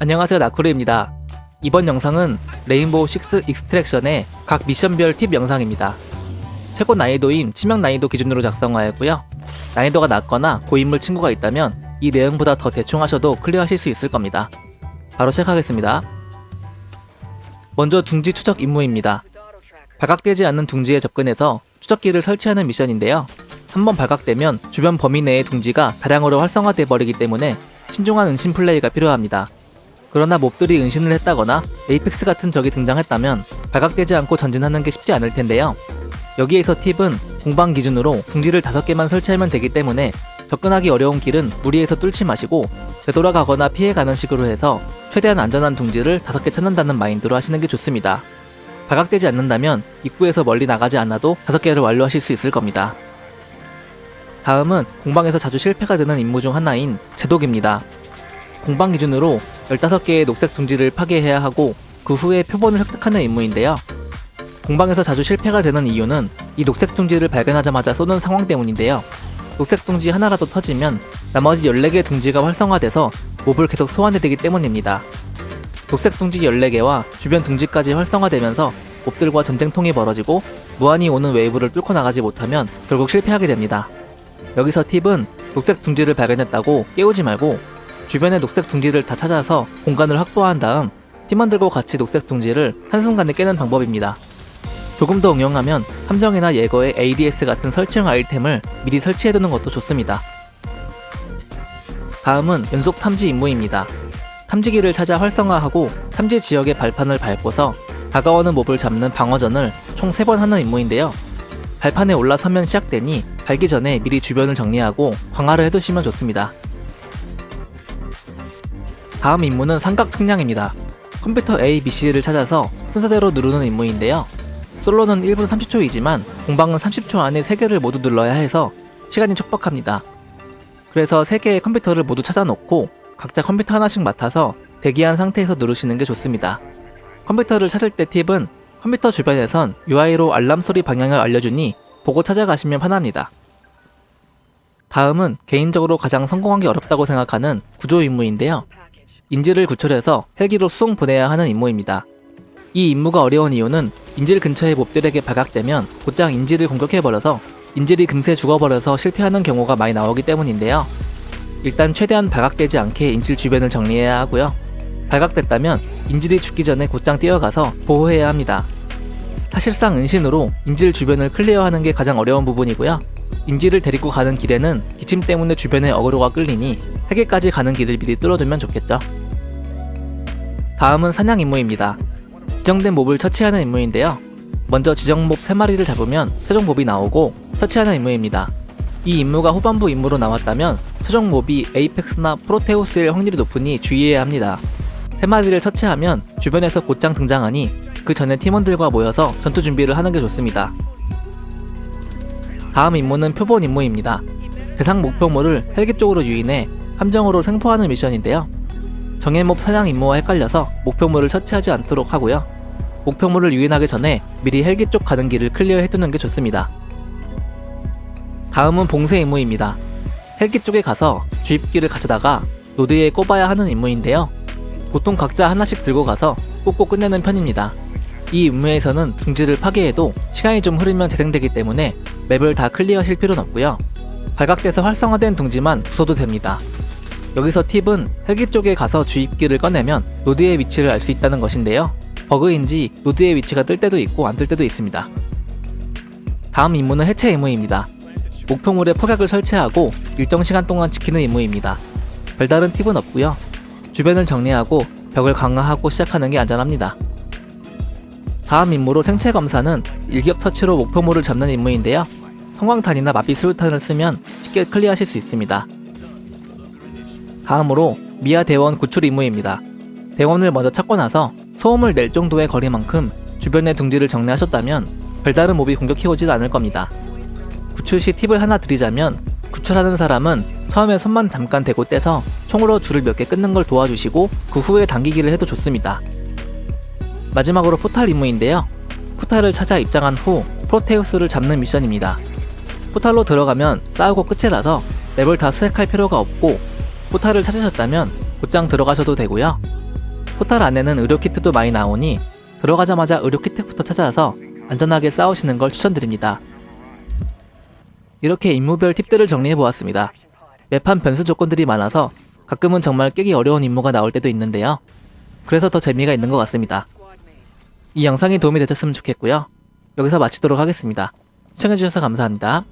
안녕하세요 나쿠르입니다. 이번 영상은 레인보우 6 익스트랙션의 각 미션별 팁 영상입니다. 최고 난이도인 치명 난이도 기준으로 작성하였고요. 난이도가 낮거나 고인물 친구가 있다면 이 내용보다 더 대충 하셔도 클리어하실 수 있을 겁니다. 바로 시작하겠습니다. 먼저 둥지 추적 임무입니다. 발각되지 않는 둥지에 접근해서 추적기를 설치하는 미션인데요. 한번 발각되면 주변 범위 내의 둥지가 다량으로 활성화돼 버리기 때문에 신중한 은신 플레이가 필요합니다. 그러나 몹들이 은신을 했다거나 에이펙스 같은 적이 등장했다면 발각되지 않고 전진하는 게 쉽지 않을 텐데요. 여기에서 팁은 공방 기준으로 둥지를 5개만 설치하면 되기 때문에 접근하기 어려운 길은 무리해서 뚫지 마시고 되돌아가거나 피해가는 식으로 해서 최대한 안전한 둥지를 5개 찾는다는 마인드로 하시는 게 좋습니다. 발각되지 않는다면 입구에서 멀리 나가지 않아도 5개를 완료하실 수 있을 겁니다. 다음은 공방에서 자주 실패가 되는 임무 중 하나인 제독입니다. 공방 기준으로 15개의 녹색 둥지를 파괴해야 하고 그 후에 표본을 획득하는 임무인데요. 공방에서 자주 실패가 되는 이유는 이 녹색 둥지를 발견하자마자 쏘는 상황 때문인데요. 녹색 둥지 하나라도 터지면 나머지 14개 둥지가 활성화돼서 몹을 계속 소환해 되기 때문입니다. 녹색 둥지 14개와 주변 둥지까지 활성화되면서 몹들과 전쟁통이 벌어지고 무한히 오는 웨이브를 뚫고 나가지 못하면 결국 실패하게 됩니다. 여기서 팁은 녹색 둥지를 발견했다고 깨우지 말고 주변의 녹색 둥지를 다 찾아서 공간을 확보한 다음 팀원들과 같이 녹색 둥지를 한순간에 깨는 방법입니다. 조금 더 응용하면 함정이나 예거의 ADS 같은 설치형 아이템을 미리 설치해두는 것도 좋습니다. 다음은 연속 탐지 임무입니다. 탐지기를 찾아 활성화하고 탐지 지역의 발판을 밟고서 다가오는 몹을 잡는 방어전을 총 3번 하는 임무인데요. 발판에 올라서면 시작되니 밟기 전에 미리 주변을 정리하고 광화를 해두시면 좋습니다. 다음 임무는 삼각 측량입니다. 컴퓨터 A, B, C를 찾아서 순서대로 누르는 임무인데요. 솔로는 1분 30초이지만 공방은 30초 안에 3개를 모두 눌러야 해서 시간이 촉박합니다. 그래서 3개의 컴퓨터를 모두 찾아놓고 각자 컴퓨터 하나씩 맡아서 대기한 상태에서 누르시는 게 좋습니다. 컴퓨터를 찾을 때 팁은 컴퓨터 주변에선 UI로 알람 소리 방향을 알려주니 보고 찾아가시면 편합니다. 다음은 개인적으로 가장 성공하기 어렵다고 생각하는 구조 임무인데요. 인질을 구출해서 헬기로 수송 보내야 하는 임무입니다. 이 임무가 어려운 이유는 인질 근처의 몹들에게 발각되면 곧장 인질을 공격해버려서 인질이 금세 죽어버려서 실패하는 경우가 많이 나오기 때문인데요. 일단 최대한 발각되지 않게 인질 주변을 정리해야 하고요. 발각됐다면 인질이 죽기 전에 곧장 뛰어가서 보호해야 합니다. 사실상 은신으로 인질 주변을 클리어하는 게 가장 어려운 부분이고요. 인질을 데리고 가는 길에는 기침 때문에 주변에 어그로가 끌리니 해계까지 가는 길을 미리 뚫어두면 좋겠죠. 다음은 사냥 임무입니다. 지정된 몹을 처치하는 임무인데요. 먼저 지정 몹 3마리를 잡으면 최종 몹이 나오고 처치하는 임무입니다. 이 임무가 후반부 임무로 나왔다면 최종 몹이 에이펙스나 프로테우스일 확률이 높으니 주의해야 합니다. 3마리를 처치하면 주변에서 곧장 등장하니 그 전에 팀원들과 모여서 전투 준비를 하는 게 좋습니다. 다음 임무는 표본 임무입니다. 대상 목표물을 헬기 쪽으로 유인해 함정으로 생포하는 미션인데요. 정예몹 사냥 임무와 헷갈려서 목표물을 처치하지 않도록 하고요. 목표물을 유인하기 전에 미리 헬기 쪽 가는 길을 클리어 해두는 게 좋습니다. 다음은 봉쇄 임무입니다. 헬기 쪽에 가서 주입기를 가져다가 노드에 꼽아야 하는 임무인데요. 보통 각자 하나씩 들고 가서 꽂고 끝내는 편입니다. 이 임무에서는 둥지를 파괴해도 시간이 좀 흐르면 재생되기 때문에 맵을 다 클리어하실 필요는 없고요. 발각돼서 활성화된 둥지만 부숴도 됩니다. 여기서 팁은 헬기 쪽에 가서 주입기를 꺼내면 노드의 위치를 알 수 있다는 것인데요. 버그인지 노드의 위치가 뜰 때도 있고 안 뜰 때도 있습니다. 다음 임무는 해체 임무입니다. 목표물에 폭약을 설치하고 일정 시간 동안 지키는 임무입니다. 별다른 팁은 없고요. 주변을 정리하고 벽을 강화하고 시작하는 게 안전합니다. 다음 임무로 생체 검사는 일격 처치로 목표물을 잡는 임무인데요. 성광탄이나 마비 수류탄을 쓰면 쉽게 클리어하실 수 있습니다. 다음으로 미아 대원 구출 임무입니다. 대원을 먼저 찾고 나서 소음을 낼 정도의 거리만큼 주변의 둥지를 정리하셨다면 별다른 몹이 공격해오질 않을 겁니다. 구출 시 팁을 하나 드리자면 구출하는 사람은 처음에 손만 잠깐 대고 떼서 총으로 줄을 몇 개 끊는 걸 도와주시고 그 후에 당기기를 해도 좋습니다. 마지막으로 포탈 임무인데요. 포탈을 찾아 입장한 후 프로테우스를 잡는 미션입니다. 포탈로 들어가면 싸우고 끝이라서 맵을 다 수색할 필요가 없고 포탈을 찾으셨다면 곧장 들어가셔도 되고요. 포탈 안에는 의료키트도 많이 나오니 들어가자마자 의료키트부터 찾아서 안전하게 싸우시는 걸 추천드립니다. 이렇게 임무별 팁들을 정리해 보았습니다. 매판 변수 조건들이 많아서 가끔은 정말 깨기 어려운 임무가 나올 때도 있는데요. 그래서 더 재미가 있는 것 같습니다. 이 영상이 도움이 되셨으면 좋겠고요. 여기서 마치도록 하겠습니다. 시청해주셔서 감사합니다.